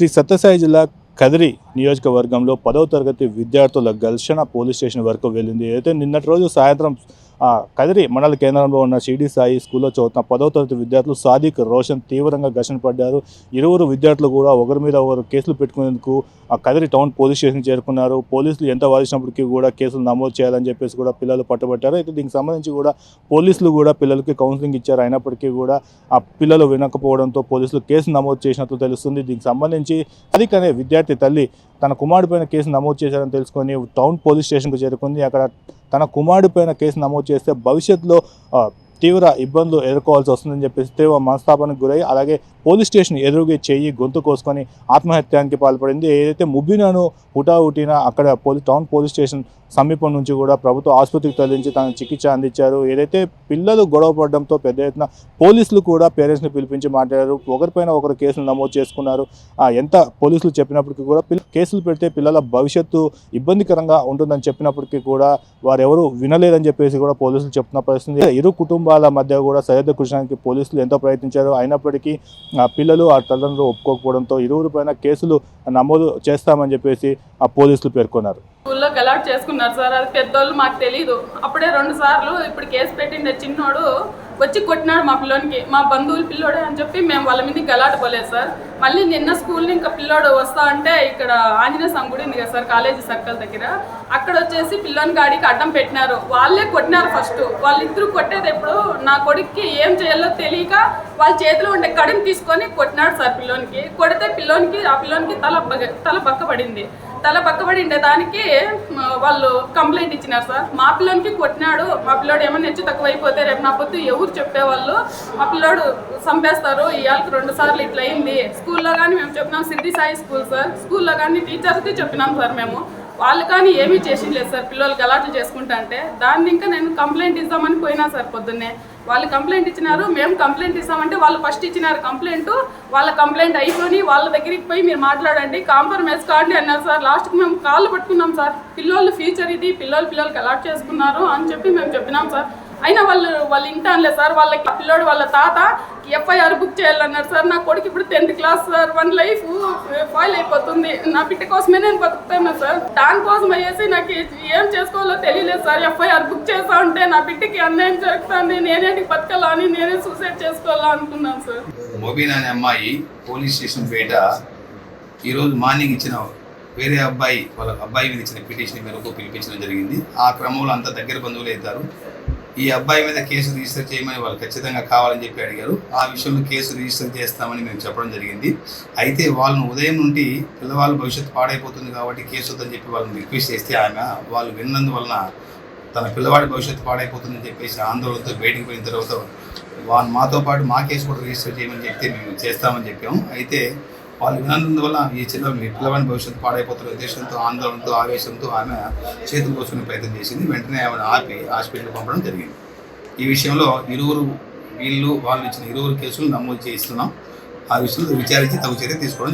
శ్రీ సత్యసాయి జిల్లా కదిరి నియోజకవర్గంలో పదవ తరగతి విద్యార్థుల ఘర్షణ పోలీస్ స్టేషన్ వరకు వెళ్ళింది. అయితే నిన్నటి రోజు సాయంత్రం కదిరి మండల కేంద్రంలో ఉన్న షిడి సాయి స్కూల్లో చదువుతున్న పదో తరగతి విద్యార్థులు సాదిక్ రోషన్ తీవ్రంగా ఘర్షణ పడ్డారు. ఇరువురు విద్యార్థులు కూడా ఒకరి మీద ఒకరు కేసులు పెట్టుకునేందుకు ఆ కదిరి టౌన్ పోలీస్ స్టేషన్ చేరుకున్నారు. పోలీసులు ఎంత వాదించినప్పటికీ కూడా కేసులు నమోదు చేయాలని చెప్పేసి కూడా పిల్లలు పట్టుబట్టారు. అయితే దీనికి సంబంధించి కూడా పోలీసులు కూడా పిల్లలకి కౌన్సిలింగ్ ఇచ్చారు. అయినప్పటికీ కూడా ఆ పిల్లలు వినకపోవడంతో పోలీసులు కేసు నమోదు చేసినట్లు తెలుస్తుంది. దీనికి సంబంధించి సాదిక్ అనే విద్యార్థి తల్లి తన కుమారుడిపైన కేసు నమోదు చేశారని తెలుసుకొని టౌన్ పోలీస్ స్టేషన్కు చేరుకుంది. అక్కడ తన కుమారుడిపైన కేసు నమోదు చేస్తే భవిష్యత్తులో తీవ్ర ఇబ్బందులు ఎదుర్కోవాల్సి వస్తుందని చెప్పేసి తీవ్ర మనస్తాపానికి గురై అలాగే పోలీస్ స్టేషన్ ఎదురుగా చేయి గొంతు కోసుకొని ఆత్మహత్యానికి పాల్పడింది. ఏదైతే ముబ్బినాను హుటాహుటిన అక్కడ పోలీస్ టౌన్ పోలీస్ స్టేషన్ సమీపం నుంచి కూడా ప్రభుత్వ ఆసుపత్రికి తరలించి తనకు చికిత్స అందించారు. ఏదైతే పిల్లలు గొడవ పడడంతో పెద్ద ఎత్తున పోలీసులు కూడా పేరెంట్స్ని పిలిపించి మాట్లాడారు. ఒకరిపైన ఒకరు కేసులు నమోదు చేసుకున్నారు. ఆ, ఎంత పోలీసులు చెప్పినప్పటికీ కూడా పిల్ల కేసులు పెడితే పిల్లల భవిష్యత్తు ఇబ్బందికరంగా ఉంటుందని చెప్పినప్పటికీ కూడా వారెవరు వినలేదని చెప్పేసి కూడా పోలీసులు చెప్తున్న పరిస్థితి ఇరు కుటుంబాల మధ్య కూడా సరిహద్దు కృషానికి పోలీసులు ఎంతో ప్రయత్నించారు. అయినప్పటికీ ఆ పిల్లలు ఆ తల్లిదండ్రులు ఒప్పుకోకపోవడంతో ఇరువురు పైన కేసులు నమోదు చేస్తామని చెప్పేసి ఆ పోలీసులు పేర్కొన్నారు. స్కూల్లో గలాట్ చేసుకున్నారు సార్. అది పెద్దోళ్ళు మాకు తెలీదు. అప్పుడే రెండు సార్లు ఇప్పుడు కేసు పెట్టిండే చిన్నోడు వచ్చి కొట్టినాడు మా పిల్లోనికి. మా బంధువులు పిల్లోడే అని చెప్పి మేము వాళ్ళ మీద గలాట్ పోలేదు సార్. మళ్ళీ నిన్న స్కూల్ ఇంకా పిల్లోడు వస్తా అంటే ఇక్కడ ఆంజనేయ స్వామి గుడి ఉంది కదా సార్ కాలేజీ సర్కిల్ దగ్గర. అక్కడ వచ్చేసి పిల్లోని గాడికి అడ్డం పెట్టినారు. వాళ్ళే కొట్టినారు ఫస్ట్ వాళ్ళిద్దరు కొట్టేది ఎప్పుడు నా కొడుక్కి ఏం చేయాలో తెలియక వాళ్ళ చేతిలో ఉండే కడుము తీసుకొని కొట్టినాడు సార్ పిల్లోనికి. కొడితే పిల్లోనికి ఆ పిల్లోనికి తల తల పక్కపడింది తల పక్కబడి ఉండే దానికి వాళ్ళు కంప్లైంట్ ఇచ్చినారు సార్. మా పిల్లోనికి కొట్టినాడు. మా పిల్లోడు ఏమైనా హెచ్చు తక్కువ అయిపోతే రేపు నా పొద్దు ఎవరు చెప్పేవాళ్ళు? మా పిల్లోడు చంపేస్తారు. ఇవాళకి రెండు సార్లు ఇట్లా అయింది స్కూల్లో కానీ మేము చెప్పినాం సిద్ధి సాయి స్కూల్ సార్. స్కూల్లో కానీ టీచర్స్కి చెప్పినాం సార్ మేము. వాళ్ళు కానీ ఏమీ చేసిండలేదు సార్. పిల్లలు గలాట్లు చేసుకుంటుంటే దాన్ని ఇంకా నేను కంప్లైంట్ ఇద్దామని పోయినా సార్ పొద్దున్నే. వాళ్ళు కంప్లైంట్ ఇచ్చినారు మేము కంప్లైంట్ ఇస్తామంటే వాళ్ళు ఫస్ట్ ఇచ్చినారు కంప్లైంట్. వాళ్ళ కంప్లైంట్ అయిపోయి వాళ్ళ దగ్గరికి పోయి మీరు మాట్లాడండి కాంప్రమైజ్ కాండి అన్నారు సార్. లాస్ట్కి మేము కాళ్ళు పట్టుకున్నాం సార్. పిల్లలు ఫ్యూచర్ ఇది పిల్లలు పిల్లలకి అలాట్ చేసుకున్నారు అని చెప్పి మేము చెప్పినాం సార్. అయినా వాళ్ళు వాళ్ళు ఇంటా అనలేదు సార్ వాళ్ళకి పిల్లోడు వాళ్ళ తాత ఎఫ్ఐఆర్ బుక్ చేయాలన్నారు సార్. నా కొడుకు ఇప్పుడు tenth class sir. One life fail అయిపోతుంది. నా బిడ్డ కోసమే నేను బతుకుతాను సార్. దానికోసం అయ్యేసి నాకు ఏం చేసుకోవాలో తెలియలేదు సార్. ఎఫ్ఐఆర్ బుక్ చేస్తా ఉంటే నా బిడ్డకి అన్యాయం జరుగుతుంది. నేనేంటి బతకాలా అని నేనే సూసైడ్ చేసుకోవాలా అనుకున్నాను సార్. మొబీన్ అనే అమ్మాయి పోలీస్ స్టేషన్ బయట ఈరోజు మార్నింగ్ ఇచ్చిన వేరే అబ్బాయి వాళ్ళ అబ్బాయి మీద ఇచ్చిన పిటిషన్ మేరకు పిలిపించడం జరిగింది. ఆ క్రమంలో అంత దగ్గర బంధువులు అవుతారు ఈ అబ్బాయి మీద కేసు రిజిస్టర్ చేయమని వాళ్ళు ఖచ్చితంగా కావాలని చెప్పి అడిగారు. ఆ విషయంలో కేసు రిజిస్టర్ చేస్తామని మేము చెప్పడం జరిగింది. అయితే వాళ్ళను ఉదయం నుండి పిల్లవాళ్ళ భవిష్యత్తు పాడైపోతుంది కాబట్టి కేసు వద్దని చెప్పి వాళ్ళని రిక్వెస్ట్ చేస్తే ఆమె వాళ్ళు విన్నందువలన తన పిల్లవాడి భవిష్యత్తు పాడైపోతుందని చెప్పేసి ఆందోళనతో బయటికి పోయిన తర్వాత వాళ్ళు మాతో పాటు మా కేసు కూడా రిజిస్టర్ చేయమని చెప్తే మేము చేస్తామని చెప్పాము. అయితే వాళ్ళు వినందువల్ల ఈ చిన్న పిల్లవాడి భవిష్యత్తు పాడైపోతున్న ఉద్దేశంతో ఆందోళనతో ఆవేశంతో ఆమె చేతులు కోసుకునే ప్రయత్నం చేసింది. వెంటనే ఆమెను ఆపి హాస్పిటల్కి పంపడం జరిగింది. ఈ విషయంలో ఇరువురు వీళ్ళు వాళ్ళు ఇచ్చిన ఇరువురు కేసులు నమోదు చేయిస్తున్నాం. ఆ విషయంలో విచారించి తగు చర్య తీసుకోవడం